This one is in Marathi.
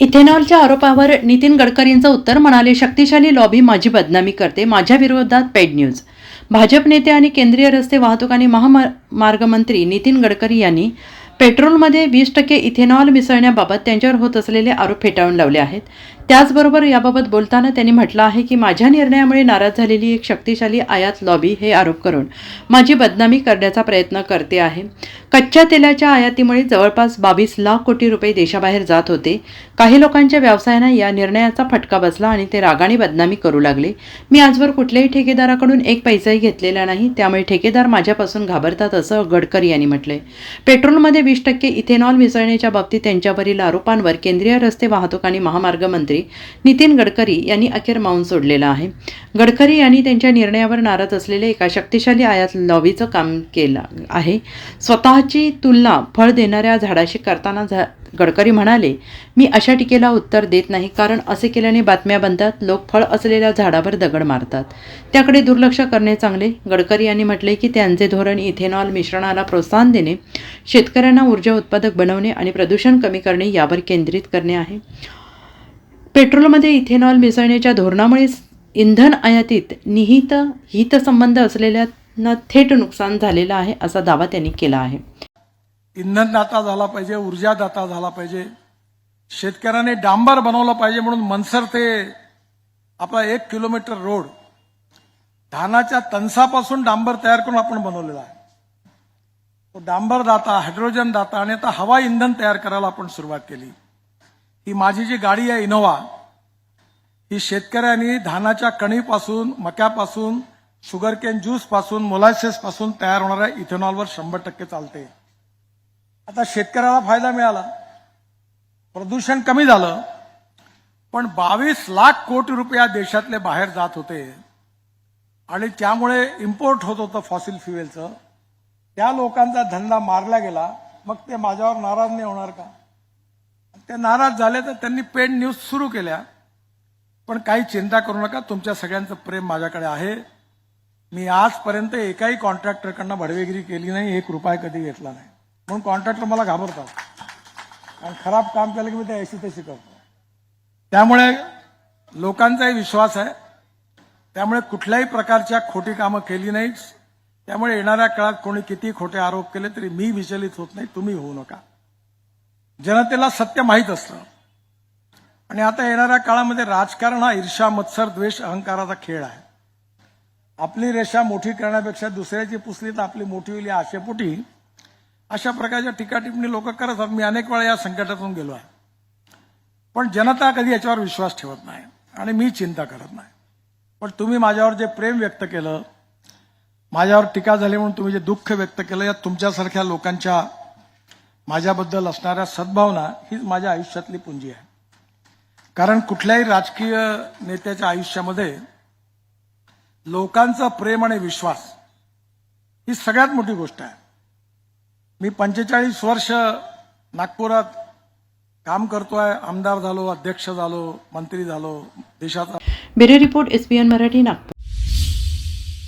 इथेनॉलच्या आरोपावर नितीन गडकरींचं उत्तर म्हणाले शक्तिशाली लॉबी माझी बदनामी करते. माझ्या विरोधात पेड न्यूज. भाजप नेते आणि केंद्रीय रस्ते वाहतूक आणि महामार्ग मंत्री नितीन गडकरी यांनी पेट्रोलमध्ये वीस टक्के इथेनॉल मिसळण्याबाबत त्यांच्यावर होत असलेले आरोप फेटाळून लावले आहेत. त्याचबरोबर याबाबत बोलताना त्यांनी म्हटलं आहे की माझ्या निर्णयामुळे नाराज झालेली एक शक्तिशाली आयात लॉबी हे आरोप करून माझी बदनामी करण्याचा प्रयत्न करते आहे. कच्च्या तेलाच्या आयातीमुळे जवळपास बावीस लाख कोटी रुपये देशाबाहेर जात होते. काही लोकांच्या व्यवसायांना या निर्णयाचा फटका बसला आणि ते रागाने बदनामी करू लागले. मी आजवर कुठल्याही ठेकेदाराकडून एक पैसाही घेतलेला नाही त्यामुळे ठेकेदार माझ्यापासून घाबरतात असं गडकरी यांनी म्हटलंय. पेट्रोलमध्ये वीस टक्के इथेनॉल मिसळण्याच्या बाबतीत त्यांच्यावरील आरोपांवर केंद्रीय रस्ते वाहतूक आणि महामार्ग मंत्री नितीन गडकरी यांनी अखेर मौन सोडलेलं आहे. गडकरी यांनी त्यांच्या निर्णयावर नाराज असलेले एका शक्तिशाली आयात लॉबीचं काम केलं आहे. स्वतःची तुलना फळ देणाऱ्या झाडाशी करताना झा गडकरी म्हणाले मी अशा टीकेला उत्तर देत नाही कारण असे केल्याने बातम्या बनतात लोक फळ असलेल्या झाडावर दगड मारतात. त्याकडे दुर्लक्ष करणे चांगले. गडकरी यांनी म्हटले की त्यांचे धोरण इथेनॉल मिश्रणाला प्रोत्साहन देणे शेतकऱ्यांना ऊर्जा उत्पादक बनवणे आणि प्रदूषण कमी करणे यावर केंद्रित करणे आहे. पेट्रोलमध्ये इथेनॉल मिसळण्याच्या धोरणामुळे इंधन आयातीत निहित हितसंबंध असलेल्यांना थेट नुकसान झालेलं आहे असा दावा त्यांनी केला आहे. इंधनदाता झाला पाहिजे ऊर्जादाता झाला पाहिजे. शेतकऱ्याने डांबर बनवलं पाहिजे म्हणून मनसर ते आपला एक किलोमीटर रोड धानाच्या तणसापासून डांबर तयार करून आपण बनवलेला आहे. डांबर दाता हायड्रोजन दाता आणि आता हवा इंधन तयार करायला आपण सुरुवात केली. ही माझी जी गाडी आहे इनोवा ही शेतकऱ्यांनी धानाच्या कणीपासून मक्यापासून शुगरकेन ज्यूसपासून पासून तयार होणाऱ्या इथेनॉलवर शंभर टक्के चालते. आता शेतकऱ्याला फायदा मिळाला. प्रदूषण कमी झालं पण बावीस लाख कोटी रुपया देशातले बाहेर जात होते. आणि त्यामुळे इम्पोर्ट होत होतं फॉसिल फ्युएलचं त्या लोकांचा धंदा मारला गेला मग ते माझ्यावर नाराज नाही होणार का? ते नाराज झाले तर त्यांनी पेड न्यूज सुरू केल्या. पण काही चिंता करू नका तुमच्या सगळ्यांचं प्रेम माझ्याकडे आहे. मी आजपर्यंत एकाही कॉन्ट्रॅक्टरकडनं भडवेगिरी केली नाही एक रुपया कधी घेतला नाही. म्हणून कॉन्ट्रॅक्टर मला घाबरतात. कारण खराब काम केलं की मी ते ऐशी तशी करतो. त्यामुळे लोकांचाही विश्वास आहे. त्यामुळे कुठल्याही प्रकारच्या खोटी कामं केली नाही त्यामुळे येणाऱ्या काळात कोणी किती खोटे आरोप केले तरी मी विचलित होत नाही तुम्ही होऊ नका. जनतेला सत्य माहीत असतं. आणि आता येणाऱ्या काळामध्ये राजकारण हा ईर्षा मत्सर द्वेष अहंकाराचा खेळ आहे. आपली रेषा मोठी करण्यापेक्षा दुसऱ्याची पुसली तर आपली मोठी होईल या आशेपोटी अशा प्रकारच्या टीकाटिपणी लोक करत असतात मी अनेक वेळा या संकटातून गेलो आहे. पण जनता कधी याच्यावर विश्वास ठेवत नाही आणि मी चिंता करत नाही. पण तुम्ही माझ्यावर जे प्रेम व्यक्त केलं माझ्यावर टीका झाली म्हणून तुम्ही जे दुःख व्यक्त केलं या तुमच्यासारख्या लोकांच्या माझ्याबद्दल असणाऱ्या सद्भावना हीच माझ्या आयुष्यातली पुंजी आहे. कारण कुठल्याही राजकीय नेत्याच्या आयुष्यामध्ये लोकांचा प्रेम आणि विश्वास ही सगळ्यात मोठी गोष्ट आहे. मी पंचेचाळीस वर्ष नागपुरात काम करतोय आमदार झालो अध्यक्ष झालो मंत्री झालो देशाचा bureau report SBN Marathi Nagpur.